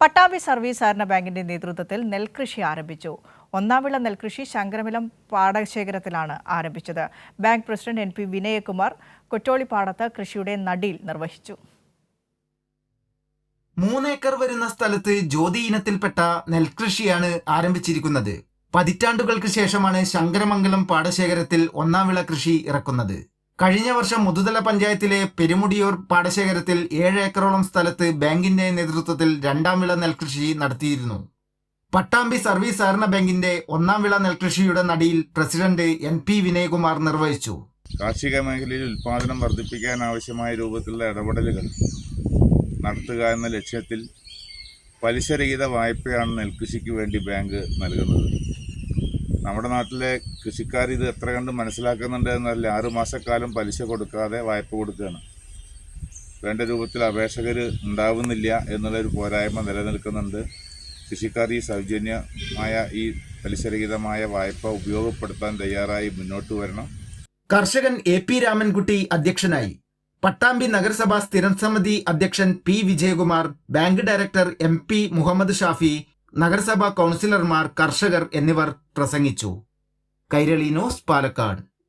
Pattambi service സഹകരണ ബാങ്കിന്റെ നേതൃത്വത്തിൽ നെൽകൃഷി ആരംഭിച്ചു. ഒന്നാം വിള നെൽകൃഷി ശങ്കരമിലം പാടശേഖരത്തിലാണ് ആരംഭിച്ചത്. Bank president N P Vinayakumar കൊറ്റോളിപ്പാടത്ത് കൃഷിയുടെ നടിയിൽ നിർവഹിച്ചു. മൂന്നേക്കർ വരുന്ന സ്ഥലത്ത് ജ്യോതി ഇനത്തിൽപ്പെട്ട നെൽകൃഷിയാണ് ആരംഭിച്ചിരിക്കുന്നത്. പതിറ്റാണ്ടുകൾക്ക് ശേഷമാണ് ശങ്കരമംഗലം പാടശേഖരത്തിൽ ഒന്നാം വിള കൃഷി ഇറക്കുന്നത്. കഴിഞ്ഞ വർഷം മുതുതല പഞ്ചായത്തിലെ പെരുമുടിയൂർ പാടശേഖരത്തിൽ ഏഴ് ഏക്കറോളം സ്ഥലത്ത് ബാങ്കിന്റെ നേതൃത്വത്തിൽ രണ്ടാം വിള നെൽകൃഷി നടത്തിയിരുന്നു. പട്ടാമ്പി സർവീസ് സഹകരണ ബാങ്കിന്റെ ഒന്നാം വിള നെൽകൃഷിയുടെ നടിയിൽ പ്രസിഡന്റ് എൻ പി വിനയകുമാർ നിർവഹിച്ചു. കാർഷിക മേഖലയിൽ ഉൽപാദനം വർദ്ധിപ്പിക്കാൻ ആവശ്യമായ രൂപത്തിലുള്ള ഇടപെടലുകൾ നടത്തുക എന്ന ലക്ഷ്യത്തിൽ പലിശരഹിത വായ്പയാണ് നെൽകൃഷിക്ക് വേണ്ടി ബാങ്ക് നൽകുന്നത്. നമ്മുടെ നാട്ടിലെ കൃഷിക്കാർ ഇത് എത്ര കണ്ട് മനസ്സിലാക്കുന്നുണ്ട് എന്നല്ല ആറു മാസക്കാലം പലിശ കൊടുക്കാതെ വായ്പ കൊടുക്കുകയാണ് വേണ്ട രൂപത്തിൽ അപേക്ഷകർ ഉണ്ടാവുന്നില്ല എന്നുള്ളൊരു പോരായ്മ നിലനിൽക്കുന്നുണ്ട്. കൃഷിക്കാർ ഈ സൗജന്യമായ ഈ പലിശരഹിതമായ വായ്പ ഉപയോഗപ്പെടുത്താൻ തയ്യാറായി മുന്നോട്ട് വരണം. കർഷകൻ എ പി രാമൻകുട്ടി അധ്യക്ഷനായി. പട്ടാമ്പി നഗരസഭാ സ്ഥിരം സമിതി അധ്യക്ഷൻ P Vijayakumar bank director M P Muhammad Shafi നഗരസഭാ കൗൺസിലർമാർ കർഷകർ എന്നിവർ പ്രസംഗിച്ചു. കൈരളി ന്യൂസ് പാലക്കാട്.